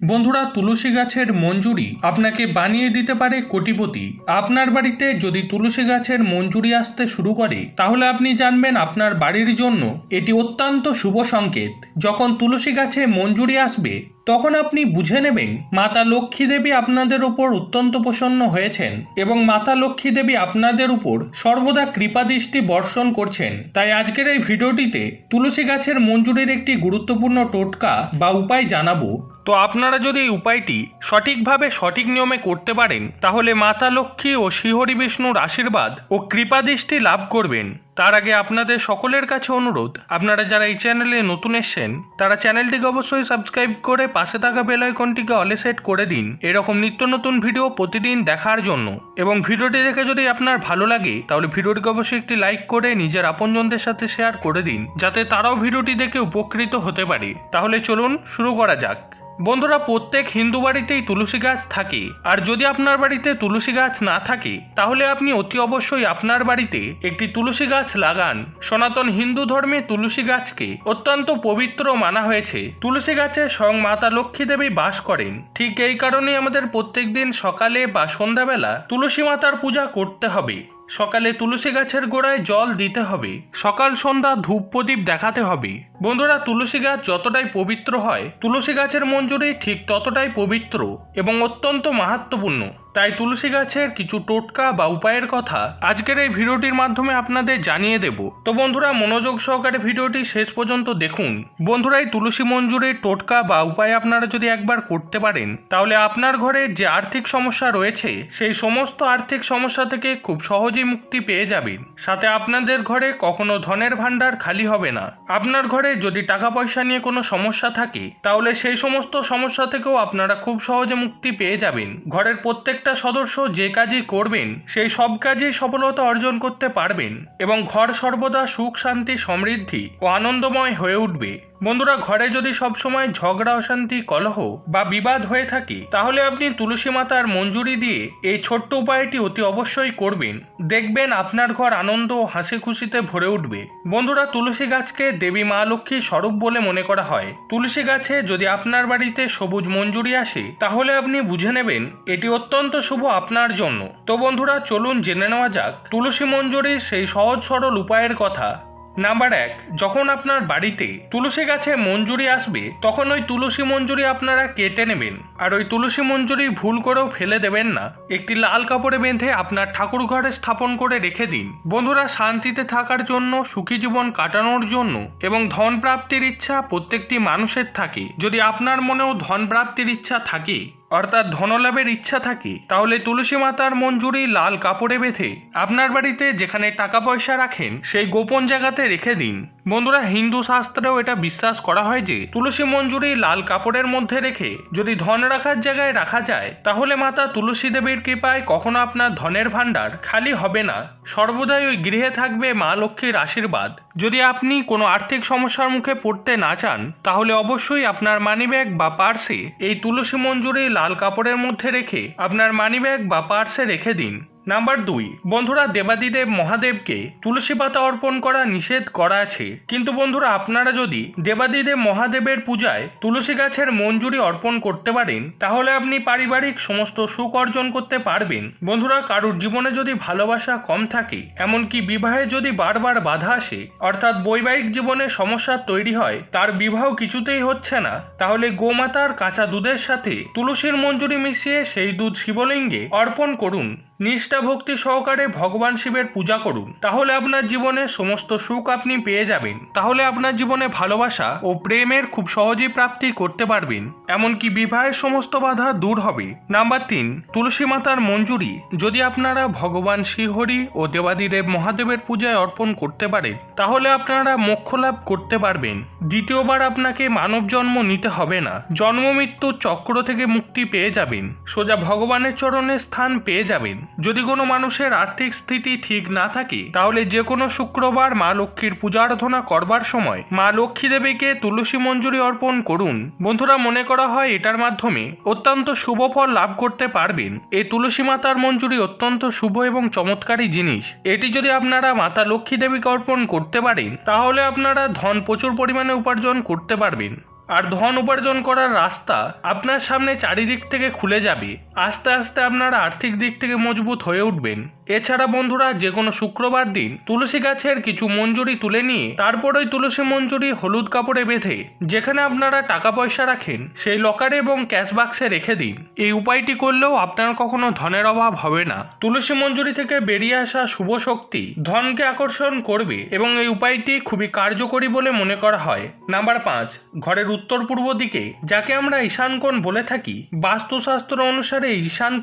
বন্ধুরা, তুলসী গাছের মঞ্জুরি আপনাকে বানিয়ে দিতে পারে কোটিপতি। আপনার বাড়িতে যদি তুলসী গাছের মঞ্জুরি আসতে শুরু করে, তাহলে আপনি জানবেন আপনার বাড়ির জন্য এটি অত্যন্ত শুভ সংকেত। যখন তুলসী গাছে মঞ্জুরি আসবে, তখন আপনি বুঝে নেবেন, মাতা লক্ষ্মী দেবী আপনাদের উপর অত্যন্ত প্রসন্ন হয়েছেন এবং মাতা লক্ষ্মী দেবী আপনাদের উপর সর্বদা কৃপাদৃষ্টি বর্ষণ করছেন। তাই আজকের এই ভিডিওটিতে তুলসী গাছের মঞ্জুরির একটি গুরুত্বপূর্ণ টোটকা বা উপায় জানাব। তো আপনারা যদি এই উপায়টি সঠিকভাবে সঠিক নিয়মে করতে পারেন, তাহলে মাতা লক্ষ্মী ও শ্রীহরি বিষ্ণুর আশীর্বাদ ও কৃপাদৃষ্টি লাভ করবেন। তার আগে আপনাদের সকলের কাছে অনুরোধ, আপনারা যারা এই চ্যানেলে নতুন এসছেন, তারা চ্যানেলটিকে অবশ্যই সাবস্ক্রাইব করে পাশে থাকা বেল আইকনটিকে অলে সেট করে দিন। এরকম নিত্য নতুন ভিডিও প্রতিদিন দেখার জন্য। এবং ভিডিওটি দেখে যদি আপনার ভালো লাগে, তাহলে ভিডিওটিকে অবশ্যই একটি লাইক করে নিজের আপনজনদের সাথে শেয়ার করে দিন, যাতে তারাও ভিডিওটি দেখে উপকৃত হতে পারে। তাহলে চলুন শুরু করা যাক। বন্ধুরা, প্রত্যেক হিন্দু বাড়িতেই তুলসী গাছ থাকে। আর যদি আপনার বাড়িতে তুলসী গাছ না থাকে, তাহলে আপনি অতি অবশ্যই আপনার বাড়িতে একটি তুলসী গাছ লাগান। সনাতন হিন্দু ধর্মে তুলসী গাছকে অত্যন্ত পবিত্র মানা হয়েছে। তুলসী গাছে স্বয়ং মাতা লক্ষ্মী দেবী বাস করেন। ঠিক এই কারণেই আমাদের প্রত্যেক দিন সকালে বা সন্ধ্যাবেলা তুলসী মাতার পূজা করতে হবে। সকালে তুলসী গাছের গোড়ায় জল দিতে হবে। সকাল সন্ধ্যা ধূপ প্রদীপ দেখাতে হবে। বন্ধুরা, তুলসী গাছ যতটাই পবিত্র হয়, তুলসী গাছের মঞ্জুরি ঠিক ততটাই পবিত্র এবং অত্যন্ত মাহাত্মপূর্ণ তাই তুলসী গাছের কিছু টোটকা বা উপায়ের কথা আজকের এই ভিডিওটির মাধ্যমে আপনাদের জানিয়ে দেব। তো বন্ধুরা, মনোযোগ সহকারে ভিডিওটি শেষ পর্যন্ত দেখুন। বন্ধুরা, এই তুলসী মঞ্জুরির টোটকা বা উপায় আপনারা যদি একবার করতে পারেন, তাহলে আপনার ঘরে যে আর্থিক সমস্যা রয়েছে, সেই সমস্ত আর্থিক সমস্যা থেকে খুব সহজেই মুক্তি পেয়ে যাবেন। সাথে আপনাদের ঘরে কখনো ধনের ভাণ্ডার খালি হবে না। আপনার ঘরে যদি টাকা পয়সা নিয়ে কোনো সমস্যা থাকে, তাহলে সেই সমস্ত সমস্যা থেকেও আপনারা খুব সহজে মুক্তি পেয়ে যাবেন। ঘরের প্রত্যেকটা সদস্য যে কাজই করবেন, সেই সব কাজেই সফলতা অর্জন করতে পারবেন এবং ঘর সর্বদা সুখ, শান্তি, সমৃদ্ধি ও আনন্দময় হয়ে উঠবে। বন্ধুরা, ঘরে যদি সবসময় ঝগড়া, অশান্তি, কলহ বা বিবাদ হয়ে থাকে, তাহলে আপনি তুলসী মাতার মঞ্জুরি দিয়ে এই ছোট্ট উপায়টি অতি অবশ্যই করবেন। দেখবেন আপনার ঘর আনন্দ ও হাসি খুশিতে ভরে উঠবে। বন্ধুরা, তুলসী গাছকে দেবী মা লক্ষ্মীর স্বরূপ বলে মনে করা হয়। তুলসী গাছে যদি আপনার বাড়িতে সবুজ মঞ্জুরি আসে, তাহলে আপনি বুঝে নেবেন এটি অত্যন্ত শুভ আপনার জন্য। তো বন্ধুরা, চলুন জেনে নেওয়া যাক, তুলসী মঞ্জুরির সেই সহজ সরল উপায়ের কথা। নাম্বার এক, যখন আপনার বাড়িতে তুলসী গাছে মঞ্জুরি আসবে, তখন ওই তুলসী মঞ্জুরি আপনারা কেটে নেবেন। আর ওই তুলসী মঞ্জুরি ভুল করেও ফেলে দেবেন না। একটি লাল কাপড়ে বেঁধে আপনার ঠাকুর ঘরে স্থাপন করে রেখে দিন। বন্ধুরা, শান্তিতে থাকার জন্য, সুখী জীবন কাটানোর জন্য এবং ধন প্রাপ্তির ইচ্ছা প্রত্যেকটি মানুষের থাকে। যদি আপনার মনেও ধন প্রাপ্তির ইচ্ছা থাকে অর্থাৎ ধনলাভের ইচ্ছা থাকে, তাহলে তুলসী মাতার মঞ্জুরি লাল কাপড়ে বেঁধে আপনার বাড়িতে যেখানে টাকা পয়সা রাখেন, সেই গোপন জায়গাতে রেখে দিন। বন্ধুরা, হিন্দু শাস্ত্রেও এটা বিশ্বাস করা হয় যে তুলসী মঞ্জুরি লাল কাপড়ের মধ্যে রেখে যদি ধন রাখার জায়গায় রাখা যায়, তাহলে মাতা তুলসী দেবীর কৃপায় কখনো আপনার ধনের ভাণ্ডার খালি হবে না। সর্বদাই ওই গৃহে থাকবে মা লক্ষ্মীর আশীর্বাদ। যদি আপনি কোনো আর্থিক সমস্যার মুখে পড়তে না চান, তাহলে অবশ্যই আপনার মানিব্যাগ বা পার্সে এই তুলসী মঞ্জুরি লাল কাপড়ের মধ্যে রেখে আপনার মানিব্যাগ বা পার্সে রেখে দিন। নাম্বার দুই, বন্ধুরা দেবাদিদেব মহাদেবকে তুলসী পাতা অর্পণ করা নিষেধ করা আছে। কিন্তু বন্ধুরা আপনারা যদি দেবাদিদেব মহাদেবের পূজায় তুলসী গাছের মঞ্জুরি অর্পণ করতে পারেন, তাহলে আপনি পারিবারিক সমস্ত সুখ অর্জন করতে পারবেন। বন্ধুরা, কারুর জীবনে যদি ভালোবাসা কম থাকে, এমনকি বিবাহে যদি বারবার বাধা আসে, অর্থাৎ বৈবাহিক জীবনে সমস্যা তৈরি হয়, তার বিবাহ কিছুতেই হচ্ছে না, তাহলে গোমাতার কাঁচা দুধের সাথে তুলসীর মঞ্জুরি মিশিয়ে সেই দুধ শিবলিঙ্গে অর্পণ করুন। নিষ্ঠা ভক্তি সহকারে ভগবান শিবের পূজা করুন। তাহলে আপনার জীবনে সমস্ত সুখ আপনি পেয়ে যাবেন। তাহলে আপনার জীবনে ভালোবাসা ও প্রেমের খুব সহজেই প্রাপ্তি করতে পারবেন। এমনকি বিবাহের সমস্ত বাধা দূর হবে। নাম্বার তিন, তুলসী মাতার মঞ্জুরি। যদি আপনারা ভগবান শ্রীহরি ও দেবাদিদেব মহাদেবের পূজায় অর্পণ করতে পারেন, তাহলে আপনারা মোক্ষ লাভ করতে পারবেন। দ্বিতীয়বার আপনাকে মানব জন্ম নিতে হবে না। জন্ম মৃত্যু চক্র থেকে মুক্তি পেয়ে যাবেন। সোজা ভগবানের চরণে স্থান পেয়ে যাবেন। যদি কোনো মানুষের আর্থিক স্থিতি ঠিক না থাকে, তাহলে যে কোনো শুক্রবার মা লক্ষ্মীর পূজা আরাধনা করবার সময় মা লক্ষ্মী দেবীকে তুলসী মঞ্জুরি অর্পণ করুন। বন্ধুরা, মনে করা হয় এটার মাধ্যমে অত্যন্ত শুভ ফল লাভ করতে পারবেন। এই তুলসী মাতার মঞ্জুরি অত্যন্ত শুভ এবং চমৎকারী জিনিস। এটি যদি আপনারা মাতা লক্ষ্মী দেবীকে অর্পণ করতে পারেন, তাহলে আপনারা ধন প্রচুর পরিমাণে উপার্জন করতে পারবেন। আর ধন উপার্জন করার রাস্তা আপনার সামনে চারিদিক থেকে খুলে যাবে। আস্তে আস্তে আপনারা আর্থিক দিক থেকে মজবুত হয়ে উঠবেন। এছাড়া বন্ধুরা যে কোনো শুক্রবার দিন তুলসী গাছের কিছু মঞ্জুরি তুলে নিয়ে তারপর ওই তুলসী মঞ্জুরি হলুদ কাপড়ে বেঁধে যেখানে আপনারা টাকা পয়সা রাখেন, সেই লকারে এবং ক্যাশ বাক্সে রেখে দিন। এই উপায়টি করলেও আপনার কখনো ধনের অভাব হবে না। তুলসী মঞ্জুরি থেকে বেরিয়ে আসা শুভ শক্তি ধনকে আকর্ষণ করবে এবং এই উপায়টি খুবই কার্যকরী বলে মনে করা হয়। নাম্বার পাঁচ, ঘরের উত্তর পূর্ব দিকে, যাকে আমরা ঈশানকোণ বলে থাকি, বাস্তুশাস্ত্র অনুসারে এই ঈশান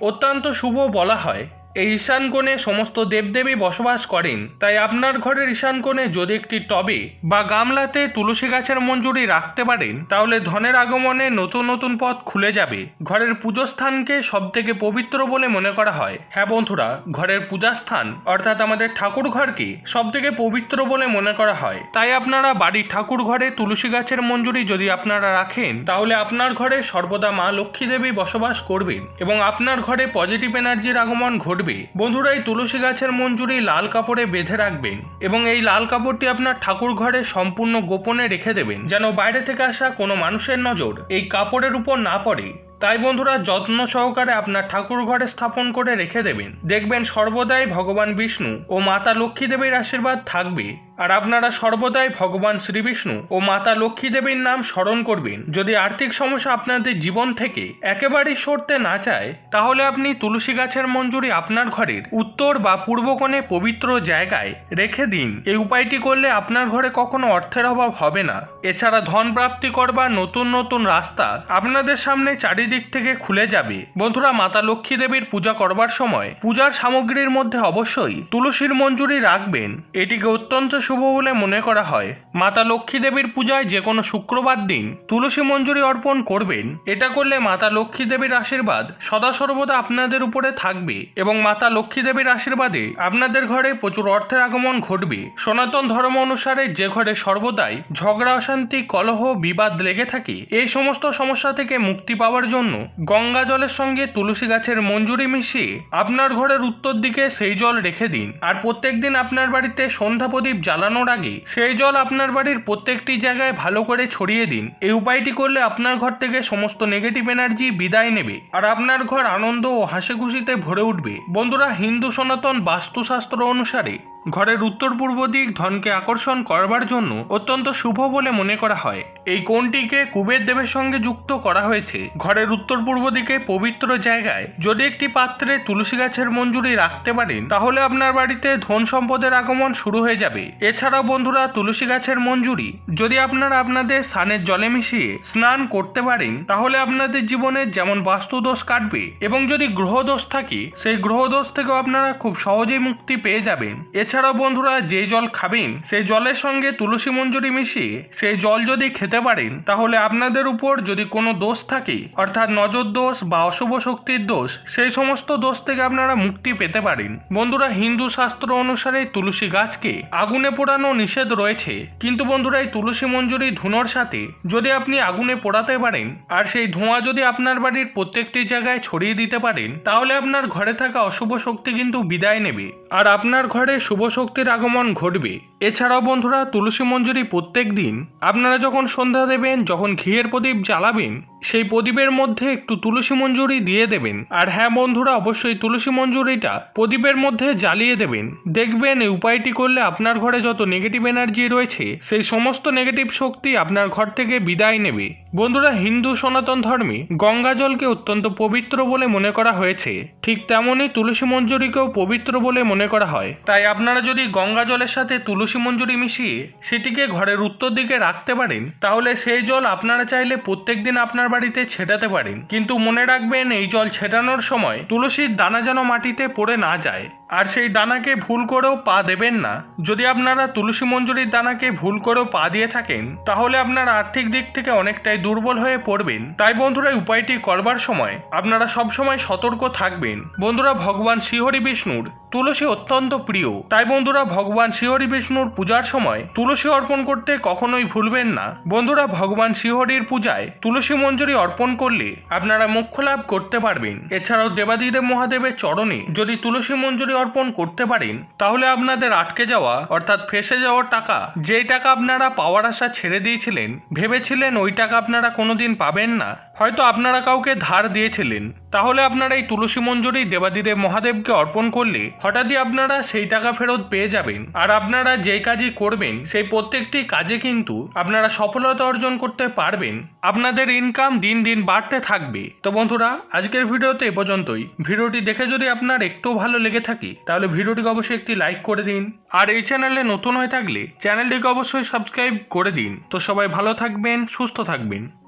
অত্যন্ত শুভ বলা হয়। এই ঈশান কোণে সমস্ত দেবদেবী বসবাস করেন। তাই আপনার ঘরের ঈশান কোণে যদি একটি টবে বা গামলাতে তুলসী গাছের মঞ্জুরি রাখতে পারেন, তাহলে ধনের আগমনে নতুন নতুন পথ খুলে যাবে। ঘরের পুজো স্থানকে সব থেকে পবিত্র বলে মনে করা হয়। হ্যাঁ বন্ধুরা, ঘরের পূজা স্থান অর্থাৎ আমাদের ঠাকুর ঘরকে সব থেকে পবিত্র বলে মনে করা হয়। তাই আপনারা বাড়ির ঠাকুর ঘরে তুলসী গাছের মঞ্জুরি যদি আপনারা রাখেন, তাহলে আপনার ঘরে সর্বদা মা লক্ষ্মী দেবী বসবাস করবেন এবং আপনার ঘরে পজিটিভ এনার্জির আগমন ঘটবে। বন্ধুরা এই তুলসী গাছের মঞ্জুরি লাল কাপড়ে বেঁধে রাখবেন এবং এই লাল কাপড়টি আপনার ঠাকুর ঘরে সম্পূর্ণ গোপনে রেখে দেবেন, যেন বাইরে থেকে আসা কোনো মানুষের নজর এই কাপড়ের উপর না পড়ে। তাই বন্ধুরা যত্ন সহকারে আপনার ঠাকুর ঘরে স্থাপন করে রেখে দেবেন। দেখবেন সর্বদাই ভগবান বিষ্ণু ও মাতা লক্ষ্মী দেবীর আশীর্বাদ থাকবে। আর আপনারা সর্বদাই ভগবান শ্রীবিষ্ণু ও মাতা লক্ষ্মী দেবীর নাম স্মরণ করবেন। যদি আর্থিক সমস্যা আপনাদের জীবন থেকে একেবারেই সরতে না চায়, তাহলে আপনি তুলসী গাছের মঞ্জুরি আপনার ঘরের উত্তর বা পূর্ব কোণে পবিত্র জায়গায় রেখে দিন। এই উপায়টি করলে আপনার ঘরে কখনো অর্থের অভাব হবে না। এছাড়া ধন প্রাপ্তি করবার নতুন নতুন রাস্তা আপনাদের সামনে চারিদিক থেকে খুলে যাবে। বন্ধুরা, মাতা লক্ষ্মী দেবীর পূজা করবার সময় পূজার সামগ্রীর মধ্যে অবশ্যই তুলসীর মঞ্জুরি রাখবেন। এটিকে অত্যন্ত শুভ বলে মনে করা হয়। মাতা লক্ষ্মী দেবীর পূজায় যে কোনো শুক্রবার দিন তুলসী মঞ্জুরি অর্পণ করবেন। এটা করলে মাতা লক্ষ্মী দেবীর আশীর্বাদ সদা সর্বদা আপনাদের উপরে থাকবে এবং মাতা লক্ষ্মী দেবীর আশীর্বাদে আপনাদের ঘরে প্রচুর অর্থের আগমন ঘটবে। সনাতন ধর্ম অনুসারে যে ঘরে সর্বদাই ঝগড়া, অশান্তি, কলহ, বিবাদ লেগে থাকে, এই সমস্ত সমস্যা থেকে মুক্তি পাওয়ার জন্য গঙ্গা জলের সঙ্গে তুলসী গাছের মঞ্জুরি মিশিয়ে আপনার ঘরের উত্তর দিকে সেই জল রেখে দিন। আর প্রত্যেক দিন আপনার বাড়িতে সন্ধ্যা প্রদীপ জ্বালানোর আগে সেই জল আপনার বাড়ির প্রত্যেকটি জায়গায় ভালো করে ছড়িয়ে দিন। এই উপায়টি করলে আপনার ঘর থেকে সমস্ত নেগেটিভ এনার্জি বিদায় নেবে আর আপনার ঘর আনন্দ ও হাসি খুশিতে ভরে উঠবে। বন্ধুরা, হিন্দু সনাতন বাস্তুশাস্ত্র অনুসারে ঘরের উত্তর পূর্ব দিক ধনকে আকর্ষণ করবার জন্য অত্যন্ত শুভ বলে মনে করা হয়। এই কোণটিকে কুবের দেবের সঙ্গে যুক্ত করা হয়েছে। ঘরের উত্তর পূর্ব দিকে পবিত্র জায়গায় যদি একটি পাত্রে তুলসী গাছের মঞ্জুরি রাখতে পারেন, তাহলে আপনার বাড়িতে ধন সম্পদের আগমন শুরু হয়ে যাবে। এছাড়াও বন্ধুরা, তুলসী গাছের মঞ্জুরি যদি আপনারা আপনাদের স্নানের জলে মিশিয়ে স্নান করতে পারেন, তাহলে আপনাদের জীবনে যেমন বাস্তুদোষ কাটবে এবং যদি গ্রহদোষ থাকে, সেই গ্রহদোষ থেকেও আপনারা খুব সহজেই মুক্তি পেয়ে যাবেন। এছাড়াও বন্ধুরা যে জল খাবেন সেই জলের সঙ্গে তুলসী মঞ্জুরি মিশিয়ে সেই জল যদি খেতে পারেন, তাহলে আপনাদের উপর যদি কোনো দোষ থাকে, অর্থাৎ নজর দোষ বা অশুভ শক্তির দোষ, সেই সমস্ত দোষ থেকে আপনারা মুক্তি পেতে পারেন। বন্ধুরা, হিন্দু শাস্ত্র অনুসারে তুলসী গাছকে আগুনে পোড়ানো নিষেধ রয়েছে। কিন্তু বন্ধুরা, এই তুলসী মঞ্জুরি ধুনোর সাথে যদি আপনি আগুনে পোড়াতে পারেন, আর সেই ধোঁয়া যদি আপনার বাড়ির প্রত্যেকটি জায়গায় ছড়িয়ে দিতে পারেন, তাহলে আপনার ঘরে থাকা অশুভ শক্তি কিন্তু বিদায় নেবে। আর আপনার ঘরে শুভ শক্তির আগমন ঘটবে। এছাড়াও বন্ধুরা, তুলসী মঞ্জুরি প্রত্যেক দিন আপনারা যখন সন্ধ্যা দেবেন, যখন ঘিয়ের প্রদীপ জ্বালাবেন, সেই প্রদীপের মধ্যে একটু তুলসী মঞ্জুরি দিয়ে দেবেন। আর হ্যাঁ বন্ধুরা, অবশ্যই তুলসী মঞ্জুরিটা প্রদীপের মধ্যে জ্বালিয়ে দেবেন। দেখবেন এই উপায়টি করলে আপনার ঘরে যত নেগেটিভ এনার্জি রয়েছে, সেই সমস্ত নেগেটিভ শক্তি আপনার ঘর থেকে বিদায় নেবে। বন্ধুরা, হিন্দু সনাতন ধর্মে গঙ্গা জলকে অত্যন্ত পবিত্র বলে মনে করা হয়েছে। ঠিক তেমনই তুলসী মঞ্জুরিকেও পবিত্র বলে মনে করা হয়। তাই আপনারা যদি গঙ্গা জলের সাথে তুলসী মঞ্জুরি মিশিয়ে সেটিকে ঘরের উত্তর দিকে রাখতে পারেন, তাহলে সেই জল আপনারা চাইলে প্রত্যেক দিন আপনার বাড়িতে ছেটাতে পারেন। কিন্তু মনে রাখবেন, এই জল ছেটানোর সময় তুলসীর দানা যেন মাটিতে পড়ে না যায়। আর সেই দানাকে ভুল করেও পা দেবেন না। যদি আপনারা তুলসী মঞ্জুরির দানাকে ভুল করেও পা দিয়ে থাকেন, তাহলে আপনারা আর্থিক দিক থেকে অনেকটাই দুর্বল হয়ে পড়বেন। তাই বন্ধুরা উপায়টি করবার সময় আপনারা সবসময় সতর্ক থাকবেন। বন্ধুরা, ভগবান শ্রীহরি বিষ্ণুর তুলসী অত্যন্ত প্রিয়। তাই বন্ধুরা, ভগবান শ্রীহরি বিষ্ণুর পূজার সময় তুলসী অর্পণ করতে কখনোই ভুলবেন না। বন্ধুরা, ভগবান শ্রীহরির পূজায় তুলসী মঞ্জুরি অর্পণ করলে আপনারা মোক্ষ লাভ করতে পারবেন। এছাড়াও দেবাদিদেব মহাদেবের চরণে যদি তুলসী মঞ্জুরি অর্পণ করতে পারেন, তাহলে আপনাদের আটকে যাওয়া, অর্থাৎ ফেসে যাওয়ার টাকা, যেই টাকা আপনারা পাওয়ার আশা ছেড়ে দিয়েছিলেন, ভেবেছিলেন ওই টাকা আপনারা কোনোদিন পাবেন না। হয়তো আপনারা কাউকে ধার দিয়েছিলেন। তাহলে আপনারা এই তুলসী মঞ্জুরি দেবাদিদেব মহাদেবকে অর্পণ করলে হঠাৎই আপনারা সেই টাকা ফেরত পেয়ে যাবেন। আর আপনারা যেই কাজই করবেন, সেই প্রত্যেকটি কাজে কিন্তু আপনারা সফলতা অর্জন করতে পারবেন। আপনাদের ইনকাম দিন দিন বাড়তে থাকবে। তো বন্ধুরা, আজকের ভিডিওতে এ পর্যন্তই। ভিডিওটি দেখে যদি আপনার একটু ভালো লেগে থাকে, তাহলে ভিডিওটিকে অবশ্যই একটি লাইক করে দিন। আর এই চ্যানেলে নতুন হয়ে থাকলে চ্যানেলটিকে অবশ্যই সাবস্ক্রাইব করে দিন। তো সবাই ভালো থাকবেন, সুস্থ থাকবেন।